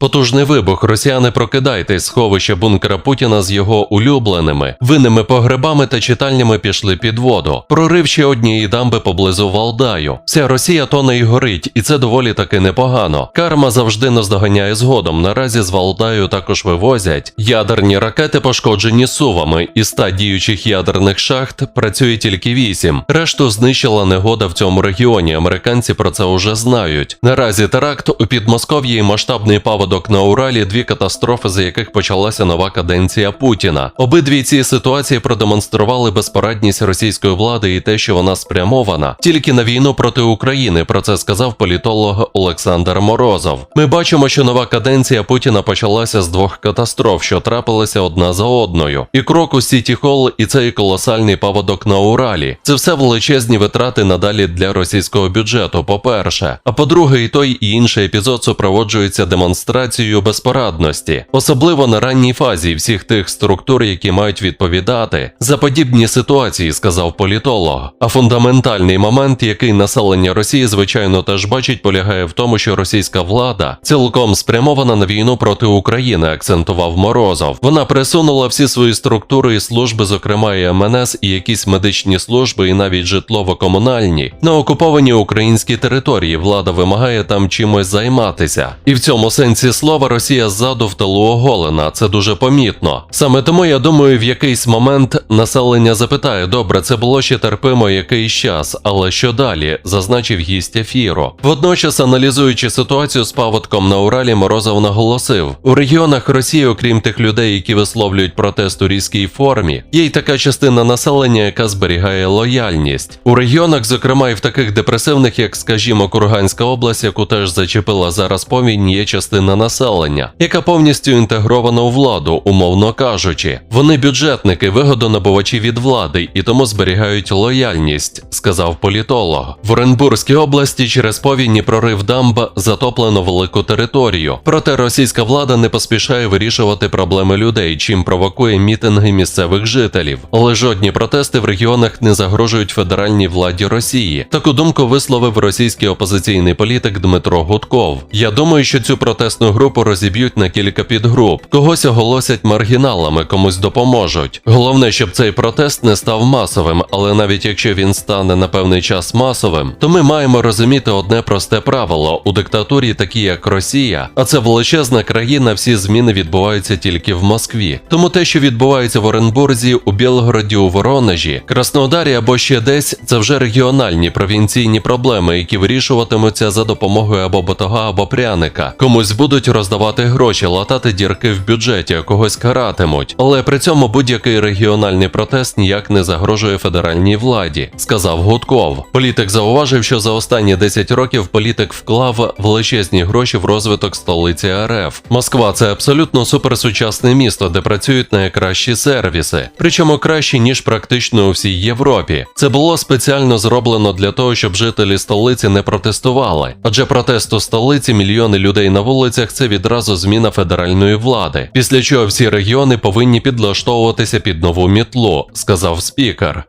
Потужний вибух. Росіяни прокидайтесь. Сховище бункера Путіна з його улюбленими винними погребами та читальнями пішли під воду. Прорив ще однієї дамби поблизу Валдаю. Вся Росія тоне і горить, і це доволі таки непогано. Карма завжди наздоганяє згодом. Наразі з Валдаю також вивозять ядерні ракети, пошкоджені сувами. Із ста діючих ядерних шахт працює тільки вісім. Решту знищила негода в цьому регіоні. Американці про це уже знають. Наразі теракт у Підмосков'ї і масштабний паводок на Уралі дві катастрофи, за яких почалася нова каденція Путіна. Обидві ці ситуації продемонстрували безпорадність російської влади і те, що вона спрямована тільки на війну проти України. Про це сказав політолог Олександр Морозов. Ми бачимо, що нова каденція Путіна почалася з двох катастроф, що трапилися одна за одною. І крок у Сіті Холл, і цей колосальний паводок на Уралі. Це все величезні витрати надалі для російського бюджету. По-перше, а по-друге, і той і інший епізод супроводжується демонстрацією безпорадності, особливо на ранній фазі всіх тих структур, які мають відповідати за подібні ситуації, сказав політолог. А фундаментальний момент, який населення Росії звичайно теж бачить, полягає в тому, що російська влада цілком спрямована на війну проти України, акцентував Морозов. Вона присунула всі свої структури і служби, зокрема і МНС, і якісь медичні служби, і навіть житлово-комунальні на окуповані українські території. Влада вимагає там чимось займатися. І в цьому сенсі слова Росія ззаду в тилу оголена. Це дуже помітно. Саме тому я думаю, в якийсь момент населення запитає: добре, це було ще терпимо якийсь час, але що далі? зазначив гість ефіру. Водночас, аналізуючи ситуацію з паводком на Уралі, Морозов наголосив: у регіонах Росії, окрім тих людей, які висловлюють протест у різкій формі, є й така частина населення, яка зберігає лояльність. У регіонах, зокрема, і в таких депресивних, як, скажімо, Курганська область, яку теж зачепила зараз повінь, є частина населення, яка повністю інтегрована у владу, умовно кажучи. Вони бюджетники, вигодонабувачі від влади і тому зберігають лояльність, сказав політолог. В Оренбурзькій області через повінь і прорив дамб затоплено велику територію. Проте російська влада не поспішає вирішувати проблеми людей, чим провокує мітинги місцевих жителів. Але жодні протести в регіонах не загрожують федеральній владі Росії. Таку думку висловив російський опозиційний політик Дмитро Гудков. Я думаю, що цю протестну групу розіб'ють на кілька підгруп. Когось оголосять маргіналами, комусь допоможуть. Головне, щоб цей протест не став масовим, але навіть якщо він стане на певний час масовим, то ми маємо розуміти одне просте правило: у диктатурі, такі як Росія, а це величезна країна, всі зміни відбуваються тільки в Москві. Тому те, що відбувається в Оренбурзі, у Білгороді, у Воронежі, Краснодарі або ще десь, це вже регіональні провінційні проблеми, які вирішуватимуться за допомогою або батога, або пряника. Комусь будуть роздавати гроші, латати дірки в бюджеті, когось каратимуть. Але при цьому будь-який регіональний протест ніяк не загрожує федеральній владі, сказав Гудков. Політик зауважив, що за останні 10 років політик вклав величезні гроші в розвиток столиці РФ. Москва це абсолютно суперсучасне місто, де працюють найкращі сервіси, причому кращі ніж практично у всій Європі. Це було спеціально зроблено для того, щоб жителі столиці не протестували. Адже протест у столиці, мільйони людей на вулицях це відразу зміна федеральної влади. Після чого всі регіони повинні підлаштовуватися під нову мітлу, сказав спікер.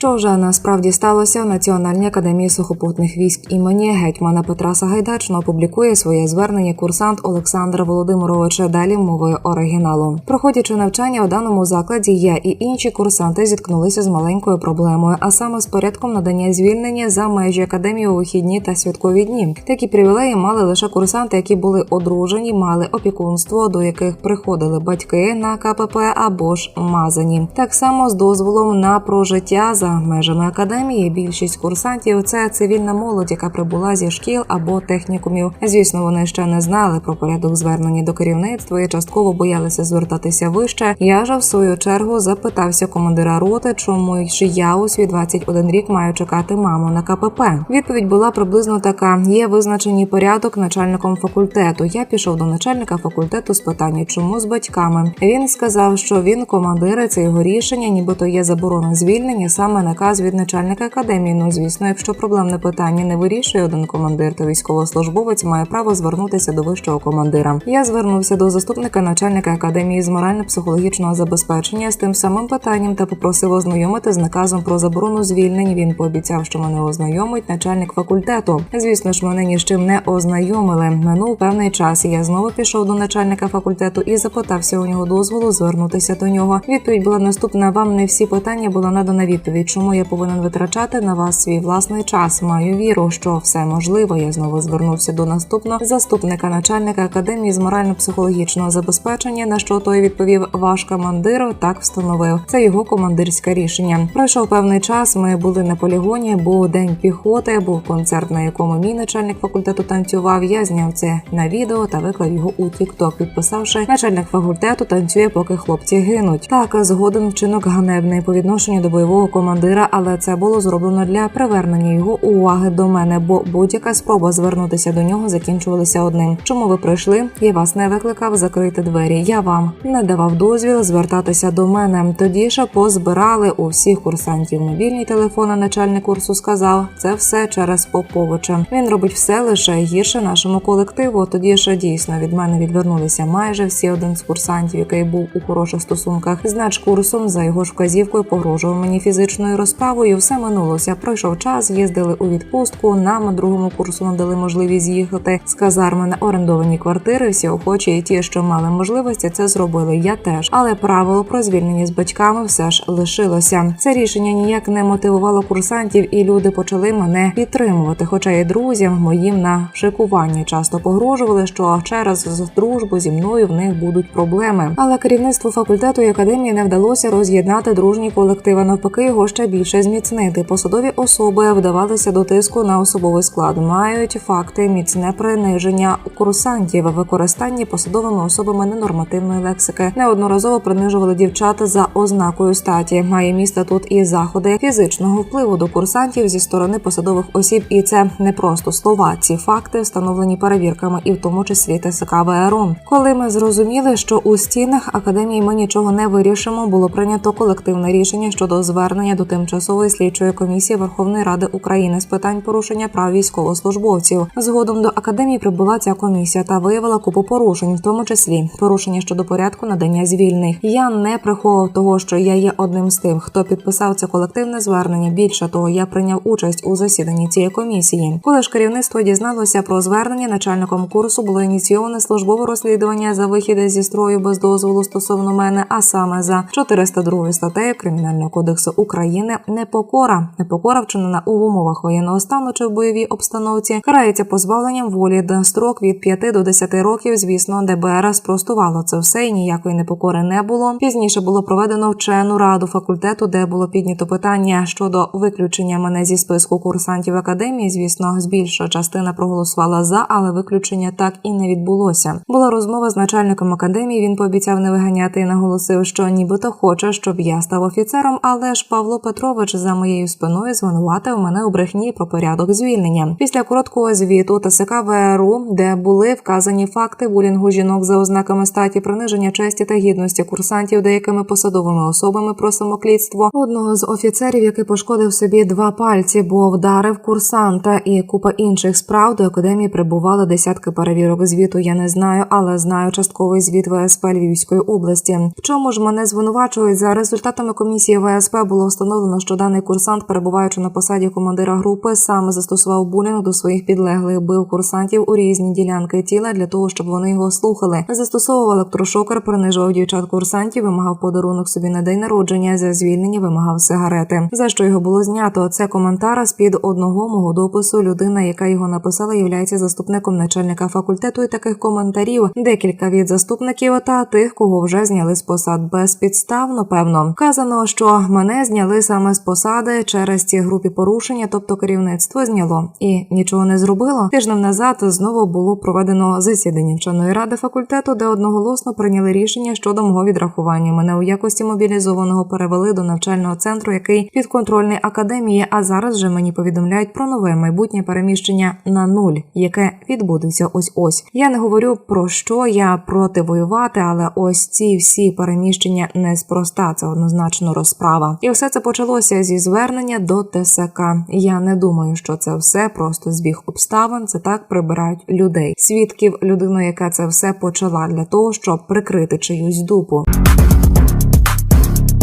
Що вже насправді сталося Національній академії сухопутних військ імені гетьмана Петра Сагайдачного публікує своє звернення курсант Олександр Володимирович далі мовою оригіналу. Проходячи навчання у даному закладі, я і інші курсанти зіткнулися з маленькою проблемою, а саме з порядком надання звільнення за межі академії у вихідні та святкові дні. Такі привілеї мали лише курсанти, які були одружені, мали опікунство, до яких приходили батьки на КПП або ж мазані. Так само з дозволом на прожиття за межами академії. Більшість курсантів це цивільна молодь, яка прибула зі шкіл або технікумів. Звісно, вони ще не знали про порядок звернення до керівництва і частково боялися звертатися вище. Я ж в свою чергу запитався командира роти, чому ж я у свій 21 рік маю чекати маму на КПП. Відповідь була приблизно така: є визначений порядок начальником факультету. Я пішов до начальника факультету з питання, чому з батьками. Він сказав, що він командир, це його рішення, нібито є заборона звільнення саме отримує наказ від начальника академії. Ну звісно, якщо проблемне питання не вирішує один командир, то військовослужбовець має право звернутися до вищого командира. Я звернувся до заступника начальника академії з морально-психологічного забезпечення з тим самим питанням та попросив ознайомити з наказом про заборону звільнень. Він пообіцяв, що мене ознайомить начальник факультету. Звісно ж, мене ні з чим не ознайомили. Минув певний час. Я знову пішов до начальника факультету і запитався у нього дозволу звернутися до нього. Відповідь була наступна: вам не всі питання була надана відповідь. Чому я повинен витрачати на вас свій власний час? Маю віру, що все можливо. Я знову звернувся до наступного заступника начальника академії з морально-психологічного забезпечення. На що той відповів: ваш командир так встановив. Це його командирське рішення. Пройшов певний час. Ми були на полігоні. Був день піхоти, був концерт, на якому мій начальник факультету танцював. Я зняв це на відео та виклав його у TikTok, підписавши начальник факультету танцює, поки хлопці гинуть. Так згоден вчинок ганебний по відношенню до бойового командира, але це було зроблено для привернення його уваги до мене, бо будь-яка спроба звернутися до нього закінчувалася одним. Чому ви прийшли? Я вас не викликав закрити двері. Я вам не давав дозвіл звертатися до мене. Тоді ж позбирали у всіх курсантів мобільні телефони. Начальник курсу сказав, це все через Поповича. Він робить все лише гірше нашому колективу. Тоді ж дійсно від мене відвернулися майже всі один з курсантів, який був у хороших стосунках з начкурсом. За його ж вказівкою погрожував мені фізичною розправою. Все минулося. Пройшов час, їздили у відпустку. Нам другому курсу надали можливість з'їхати з казарми на орендовані квартири. Всі охочі і ті, що мали можливості, це зробили. Я теж, але правило про звільнення з батьками все ж лишилося. Це рішення ніяк не мотивувало курсантів, і люди почали мене підтримувати. Хоча і друзям моїм на шикування часто погрожували, що через дружбу зі мною в них будуть проблеми. Але керівництву факультету і академії не вдалося роз'єднати дружні колективи. Навпаки, його ще більше зміцнити. Посадові особи вдавалися до тиску на особовий склад. Мають факти міцне приниження курсантів, використання посадовими особами ненормативної лексики. Неодноразово принижували дівчат за ознакою статі. Має місце тут і заходи фізичного впливу до курсантів зі сторони посадових осіб, і це не просто слова. Ці факти встановлені перевірками, і в тому числі ТСК ВРУ. Коли ми зрозуміли, що у стінах академії ми нічого не вирішимо, було прийнято колективне рішення щодо звернення до тимчасової слідчої комісії Верховної Ради України з питань порушення прав військовослужбовців. Згодом до академії прибула ця комісія та виявила купу порушень, в тому числі порушення щодо порядку надання звільних. Я не приховував того, що я є одним з тих, хто підписав це колективне звернення. Більше того, я прийняв участь у засіданні цієї комісії. Коли ж керівництво дізналося про звернення, начальником курсу було ініційоване службове розслідування за вихід зі строю без дозволу стосовно мене, а саме за 402 статтею Кримінального кодексу України непокора. Непокора вчинена у умовах воєнного стану чи в бойовій обстановці карається позбавленням волі до строк від 5 до 10 років. Звісно, ДБР спростувало це все і ніякої непокори не було. Пізніше було проведено вчену раду факультету, де було піднято питання щодо виключення мене зі списку курсантів академії. Звісно, збільша частина проголосувала за, але виключення так і не відбулося. Була розмова з начальником академії. Він пообіцяв не виганяти і наголосив, що нібито хоче, щоб я став офіцером. Але ж Павло Петрович за моєю спиною звинуватив мене у брехні про порядок звільнення. Після короткого звіту ТСК ВРУ, де були вказані факти булінгу жінок за ознаками статі, приниження честі та гідності курсантів деякими посадовими особами про самоклітство одного з офіцерів, який пошкодив собі два пальці, бо вдарив курсанта і купа інших справ до академії прибували десятки перевірок звіту. Я не знаю, але знаю частковий звіт ВСП Львівської області. В чому ж мене звинувачують за результатами комісії ВСП було встановлено, що даний курсант, перебуваючи на посаді командира групи, саме застосував булінг до своїх підлеглих, бив курсантів у різні ділянки тіла для того, щоб вони його слухали. Застосовував електрошокер, принижував дівчат курсантів, вимагав подарунок собі на день народження. За звільнення вимагав сигарети. За що його було знято? Це коментар з під одного мого допису. Людина, яка його написала, являється заступником начальника факультету. І таких коментарів декілька від заступників та тих, кого вже зняли з посад безпідставно. Певно вказано, що мене саме з посади через ці групі порушення, тобто керівництво зняло і нічого не зробило. Тижнем назад знову було проведено засідання вченої ради факультету, де одноголосно прийняли рішення щодо мого відрахування. Мене у якості мобілізованого перевели до навчального центру, який підконтрольний академії. А зараз же мені повідомляють про нове майбутнє переміщення на нуль, яке відбудеться ось ось. Я не говорю про що я проти воювати, але ось ці всі переміщення неспроста. Це однозначно розправа, і все це почалося зі звернення до ТСК. Я не думаю, що це все просто збіг обставин. Це так прибирають людей, свідків, людину, яка це все почала для того, щоб прикрити чиюсь дупу.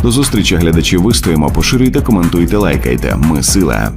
До зустрічі глядачі вистоїмо, поширюйте, коментуйте, лайкайте. Ми сила.